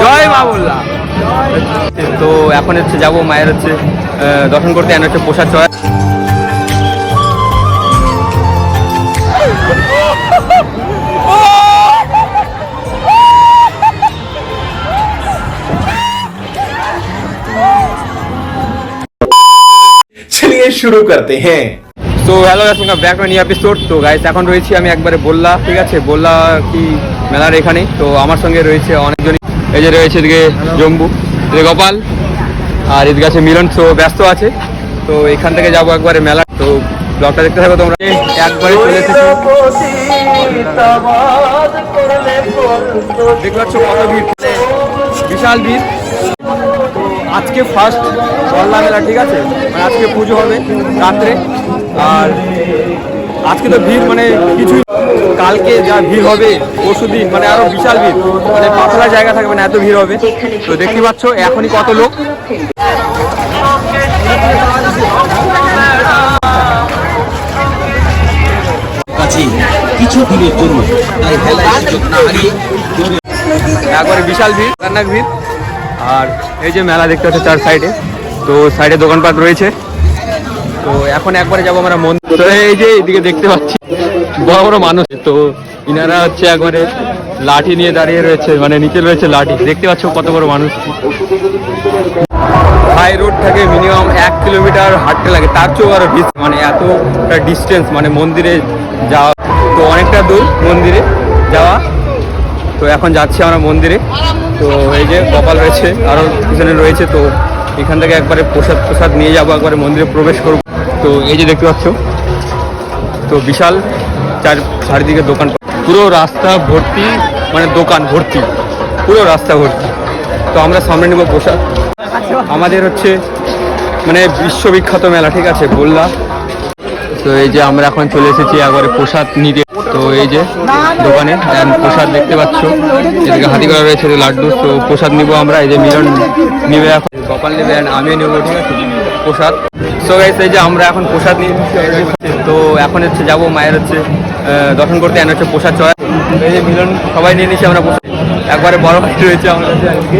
জয় মা বললা তো এখন হচ্ছে যাব মায়ের হচ্ছে আহ, দর্শন করতে এনে হচ্ছে প্রসাদ চড়া चलिए शुरू करते हैं তো hello guys back to new episode তো গাইস এখন রয়েছি আমি একবারে বললা ঠিক আছে বললা কি মেলার এখানে তো আমার সঙ্গে রয়েছে অনেকজনই এই যে রয়েছে এদিকে জম্বু, এদিকে গোপাল, আর এদিকে আছে মিলন, তো ব্যস্ত আছে। তো এখান থেকে যাব একবারে মেলা। তো ব্লগটা দেখতে থাকো তোমরা। একবারে চলে এসেছি। ভিড়। বিশাল আজকে ফার্স্ট মেলা ঠিক আছে? মানে আজকে পুজো হবে রাত্রে। আর আজকে তো ভিড় মানে কিছুই কালকে যা ভিড় হবে পরশু দিন মানে আরও বিশাল ভিড়। মানে পাতলা জায়গা থাকবে না এত ভিড় হবে। তো দেখতে পাচ্ছ এখনই কত লোক। কাছে দিনের জন্য তাই হেলায় না হারিয়ে একবারে বিশাল ভিড় খতরনাক ভিড়। আর এই যে মেলা দেখতে হচ্ছে চার সাইডে তো সাইডে দোকানপাট রয়েছে। তো এখন একবারে যাব আমরা মন্দির এই যে এইদিকে দেখতে পাচ্ছি। বড় বড় মানুষ। তো ইনারা হচ্ছে একবারে লাঠি নিয়ে দাঁড়িয়ে রয়েছে মানে নিচে রয়েছে লাঠি। দেখতে পাচ্ছ কত বড় মানুষ। হাই রোড থেকে মিনিমাম এক কিলোমিটার হাঁটতে লাগে। তার চেয়েও আরও মানে এতটা ডিস্টেন্স মানে মন্দিরে যাওয়া। তো অনেকটা দূর মন্দিরে যাওয়া। তো এখন যাচ্ছি আমরা মন্দিরে। তো এই যে কপাল রয়েছে আরও পিছনে রয়েছে। তো এখান থেকে একবারে প্রসাদ প্রসাদ নিয়ে যাব, একবারে মন্দিরে প্রবেশ করব। তো এই যে দেখতে পাচ্ছ। তো বিশাল চার চারিদিকে দোকান পুরো রাস্তা ভর্তি মানে দোকান ভর্তি, পুরো রাস্তা ভর্তি। তো আমরা সামনে নেব প্রসাদ আমাদের হচ্ছে মানে বিশ্ববিখ্যাত মেলা, ঠিক আছে বললা তো এই যে আমরা এখন চলে এসেছি একবারে প্রসাদ নিতে। তো এই যে দোকানে প্রসাদ দেখতে পাচ্ছ। এদিকে হাতি করা রয়েছে লাড্ডু। তো প্রসাদ নিব আমরা, এই যে মিলন নিবে এখন। কপাল নেবে আমিও নেব, ঠিক আছে, প্রসাদ। তো এই যে আমরা এখন প্রসাদ নিয়ে তো এখন হচ্ছে যাব মায়ের হচ্ছে দর্শন করতে এনে হচ্ছে প্রসাদ চড়া এই যে মিলন সবাই নিয়ে নিচ্ছি আমরা একবারে বড় হাতি রয়েছে আমাদের কাছে আজকে।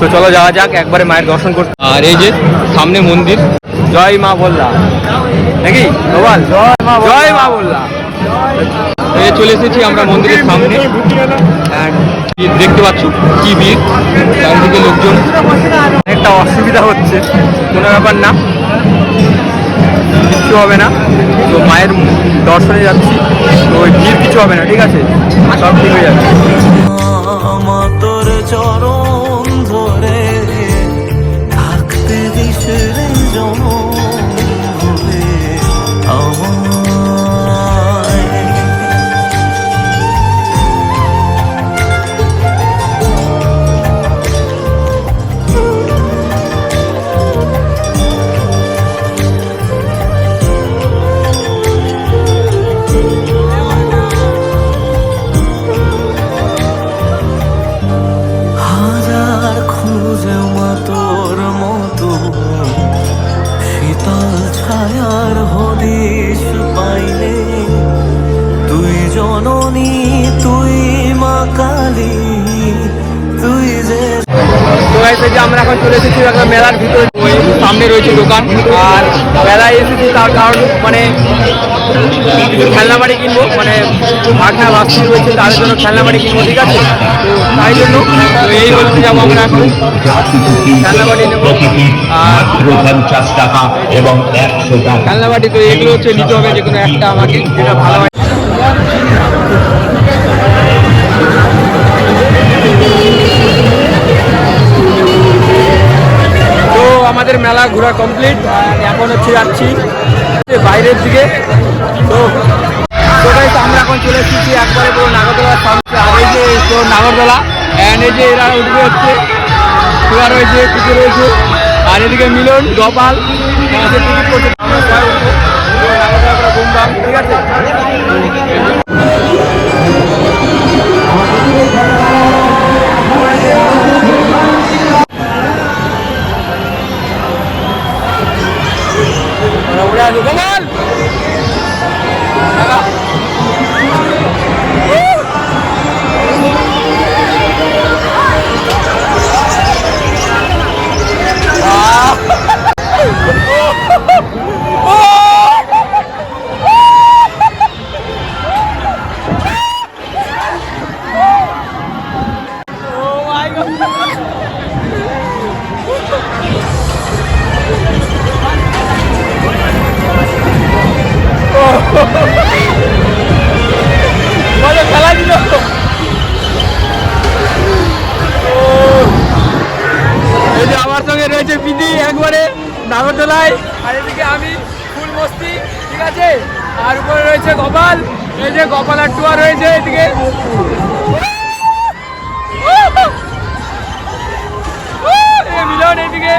তো চলো যাওয়া যাক একবারে মায়ের দর্শন করতে। আর এই যে সামনে মন্দির। জয় মা বললা। নাকি? গোপাল? জয় মা বললা। এই চলে এসেছি আমরা মন্দিরের সামনে। দেখতে পাচ্ছ? কি ভিড়? চারিদিকে লোকজন। একটা অসুবিধা হচ্ছে। কোনো ব্যাপার না। কিছু হবে না। তো মায়ের দর্শনে যাচ্ছি। তো ওই ভিড় কিছু হবে না, ঠিক আছে? সব ঠিক হয়ে যাচ্ছে জননী তুই মা কালী তুই যে তো guys, এই যে আমরা এখন চলে এসেছি একটা মেলার ভিতরে। সামনে রয়েছে দোকান আর মেলায় এসেছি তার কারণ মানে কিছু খেলনা বাড়ি কিনবো মানে ভাগনা বাস্তি রয়েছে তাদের জন্য খেলনা বাড়ি কিনবো ঠিক আছে? তো তাই জন্য তো এই বলতে যাব আমরা এখন খেলনা বাড়ি নেব। আর টাকা এবং একশো টাকা। খেলনা বাড়ি তো এগুলো হচ্ছে নিতে হবে যে কোনো একটা আমাকে যেটা ভালো হয়। আমাদের মেলা ঘোরা কমপ্লিট এখন হচ্ছে যাচ্ছি বাইরের দিকে। তো তো আমরা এখন চলে এসেছি একবারে পুরো নাগরদোলার সামনে। আর এই যে নাগরদোলা অ্যান্ড এই যে এরা উঠবে হচ্ছে খোলা রয়েছে কিছু রয়েছে। আর এদিকে মিলন, গোপাল টিকিট করছে নাগরদোলা ঠিক আছে? চালাই আর এদিকে আমি ফুল মস্তি, ঠিক আছে? আর উপরে রয়েছে গোপাল, এই যে গোপাল আর টুয়া রয়েছে এদিকে মিলন এদিকে।